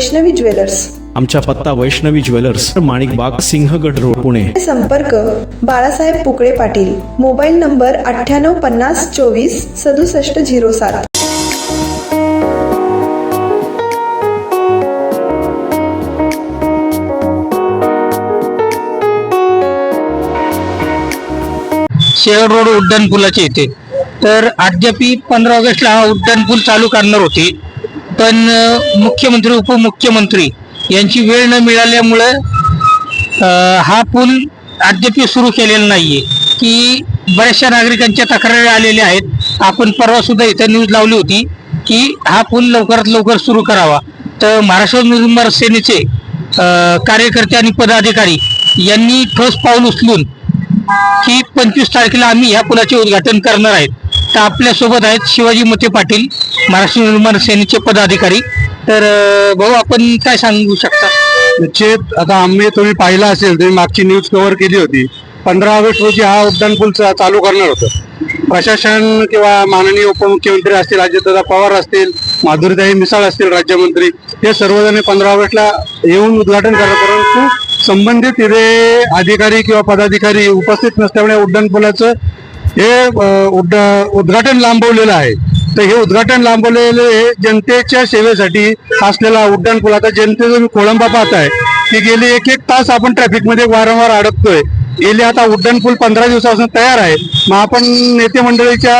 Vaishnavi jewellers. आमचा पत्ता Vaishnavi jewellers माणिक बाग सिंहगड रोड पुणे. संपर्क बाळासाहेब पुकळे पाटील. मोबाईल नंबर अठ्ठ्याण्णव पन्नास चोवीस सदुसष्ट झिरो सात. शेअर रोड उड्डाण पुलाचे येते तर अद्यापी पंधरा ऑगस्टला हा उड्डाण पूल चालू करणार होते. पण मुख्यमंत्री उपमुख्यमंत्री यांची वेळ न मिळाल्यामुळं हा पूल अद्याप सुरू केलेला नाहीये. की बऱ्याचशा नागरिकांच्या तक्रारी आलेल्या आहेत. आपण परवा सुद्धा इथं न्यूज लावली होती की हा पूल लवकरात लवकर सुरू करावा. तर महाराष्ट्र नवंबर सेनेचे कार्यकर्ते आणि पदाधिकारी यांनी ठोस पाऊल उचलून की पंचवीस तारखेला आम्ही ह्या पुलाचे उद्घाटन करणार आहेत. तर आपल्यासोबत आहेत शिवाजी मोते पाटील महाराष्ट्र निर्माण सेनेचे पदाधिकारी. तर भाऊ आपण काय सांगू शकता? निश्चित. आता आम्ही तुम्ही पाहिला असेल तुम्ही मागची न्यूज कव्हर केली होती. पंधरा ऑगस्ट रोजी हा उड्डाण पूल चालू करणार होतं. प्रशासन किंवा माननीय उपमुख्यमंत्री असतील अजितदादा पवार असतील माधुरीताई मिसाळ असतील राज्यमंत्री हे सर्वजण पंधरा ऑगस्टला येऊन उद्घाटन करणार. परंतु संबंधित तिथे अधिकारी किंवा पदाधिकारी उपस्थित नसल्यामुळे उड्डाण पुलाचं हे उड्डा उद्घाटन लांबवलेलं आहे. तर हे उद्घाटन लांबवलेले हे जनतेच्या सेवेसाठी असलेला उड्डाण पूल. आता जनतेचा मी खोळंबा पाहताय की गेली एक एक तास आपण ट्रॅफिकमध्ये वारंवार अडकतोय. गेले आता उड्डाण पूल पंधरा दिवसापासून तयार आहे. मग आपण नेते मंडळीच्या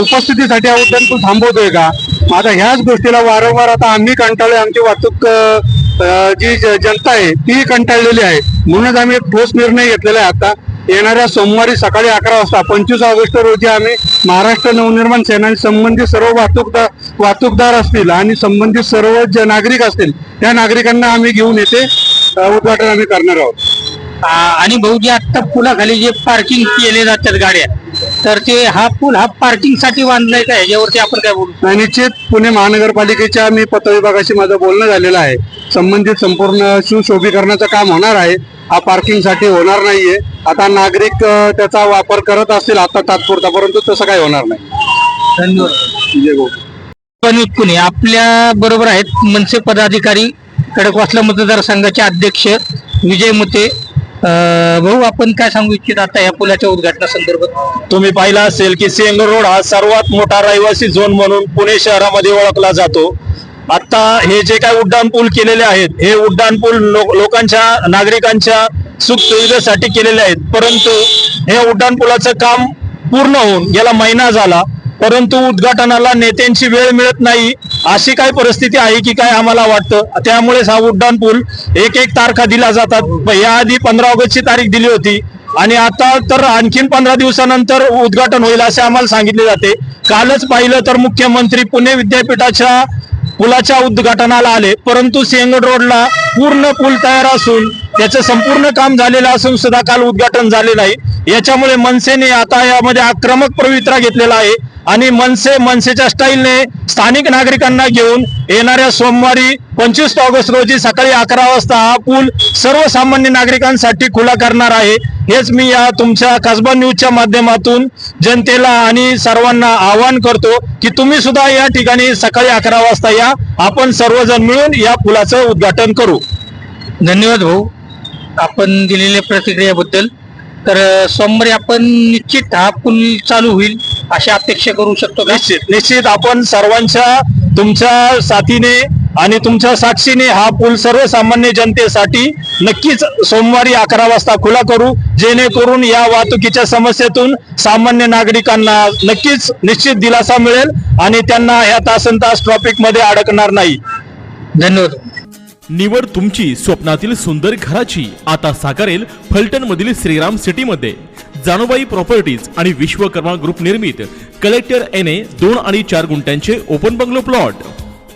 उपस्थितीसाठी हा उड्डाण पूल थांबवतोय का? मग आता ह्याच गोष्टीला वारंवार आता आम्ही कंटाळलोय. आमची वाहतूक जी जनता आहे ती कंटाळलेली आहे. म्हणूनच आम्ही एक ठोस निर्णय घेतलेला आहे आता. येणाऱ्या सोमवारी सकाळी अकरा वाजता पंचवीस ऑगस्ट रोजी आम्ही महाराष्ट्र नवनिर्माण सेना आणि संबंधित सर्व वाहतूकदार वाहतूकदार असतील आणि संबंधित सर्व जे नागरिक असतील त्या नागरिकांना आम्ही घेऊन येथे अ, उद्घाटन आम्ही करणार आहोत. आणि भाऊ जे आत्ता पुलाखाली जे पार्किंग केले जातात गाड्या तर ते हा पूल हा पार्किंगसाठी बांधलाय का? ह्याच्यावरती आपण काय बोलू? निश्चित पुणे महानगरपालिकेच्या मी पत्र विभागाशी माझं बोलणं झालेलं आहे. संबंधित संपूर्ण सुशोभीकरणाचं काम होणार आहे. हा पार्किंगसाठी होणार नाहीये. आता नागरिक त्याचा वापर करत असतील आता तात्पुरता परंतु तसं काही होणार नाही. धन्यवाद. जय गो पण पुणे आपल्या बरोबर आहेत मनसे पदाधिकारी खडकवासला मतदारसंघाचे अध्यक्ष विजय मते. अं, भाऊ आपण काय सांगू इच्छित आता या पुलाच्या उद्घाटनासंदर्भात तुम्ही पाहिला असेल की सिंहगड रोड हा सर्वात मोठा रहिवासी झोन म्हणून पुणे शहरामध्ये ओळखला जातो. आता हे जे काय उड्डाण पूल केलेले आहेत हे उड्डाण पूल लोकांच्या नागरिकांच्या सुख सुविधेसाठी केलेले आहेत. परंतु हे उड्डाण पुलाचं काम पूर्ण होऊन गेला महिना झाला परंतु उद्घाटनाला नेत्यांची वेळ मिळत नाही अशी काय परिस्थिती आहे की काय आम्हाला वाटतं? त्यामुळेच हा उड्डाण पूल एक एक तारखा दिला जातात. याआधी पंधरा ऑगस्टची तारीख दिली होती आणि आता तर आणखीन पंधरा दिवसानंतर उद्घाटन होईल असे आम्हाला सांगितले जाते. कालच पाहिलं तर मुख्यमंत्री पुणे विद्यापीठाच्या पुलाच्या उद्घाटनाला आले. परंतु सिंहगड रोडला पूर्ण पूल तयार असून त्याचं संपूर्ण काम झालेलं असून सुद्धा काल उद्घाटन झाले नाही. याच्यामुळे मनसेने आता यामध्ये आक्रमक पवित्रा घेतलेला आहे. आणि मनसे मनसेच्या स्टाईलने स्थानिक नागरिकांना घेऊन येणाऱ्या सोमवारी पंचवीस ऑगस्ट रोजी सकाळी अकरा वाजता हा पूल सर्वसामान्य नागरिकांसाठी खुला करणार आहे. हेच मी या तुमच्या कसबा न्यूजच्या माध्यमातून जनतेला आणि सर्वांना आवाहन करतो की तुम्ही सुद्धा या ठिकाणी सकाळी अकरा वाजता या. आपण सर्वजण मिळून या पुलाचं उद्घाटन करू. धन्यवाद भाऊ. आपण दिलेल्या प्रतिक्रियाबद्दल. तर सोमवारी आपण निश्चित हा पूल चालू होईल अशी अपेक्षा करू शकतो निश्चित निश्चित. आपण सर्वांच्या तुमच्या साथीने आणि तुमच्या साक्षीने हा पूल सर्वसामान्य जनतेसाठी नक्कीच सोमवारी अकरा वाजता खुला करू जेणेकरून या वाहतुकीच्या समस्येतून सामान्य नागरिकांना नक्कीच निश्चित दिलासा मिळेल आणि त्यांना या तासन तास ट्रॉफिकमध्ये अडकणार नाही. धन्यवाद. निवड तुमची स्वप्नातील सुंदर घराची. आता साकारेल फलटण मधील श्रीराम सिटी मध्ये जानुबाई प्रॉपर्टीज आणि विश्वकर्मा ग्रुप निर्मित. कलेक्टर एन ए दोन आणि चार गुंठ्यांचे ओपन बंगलो प्लॉट.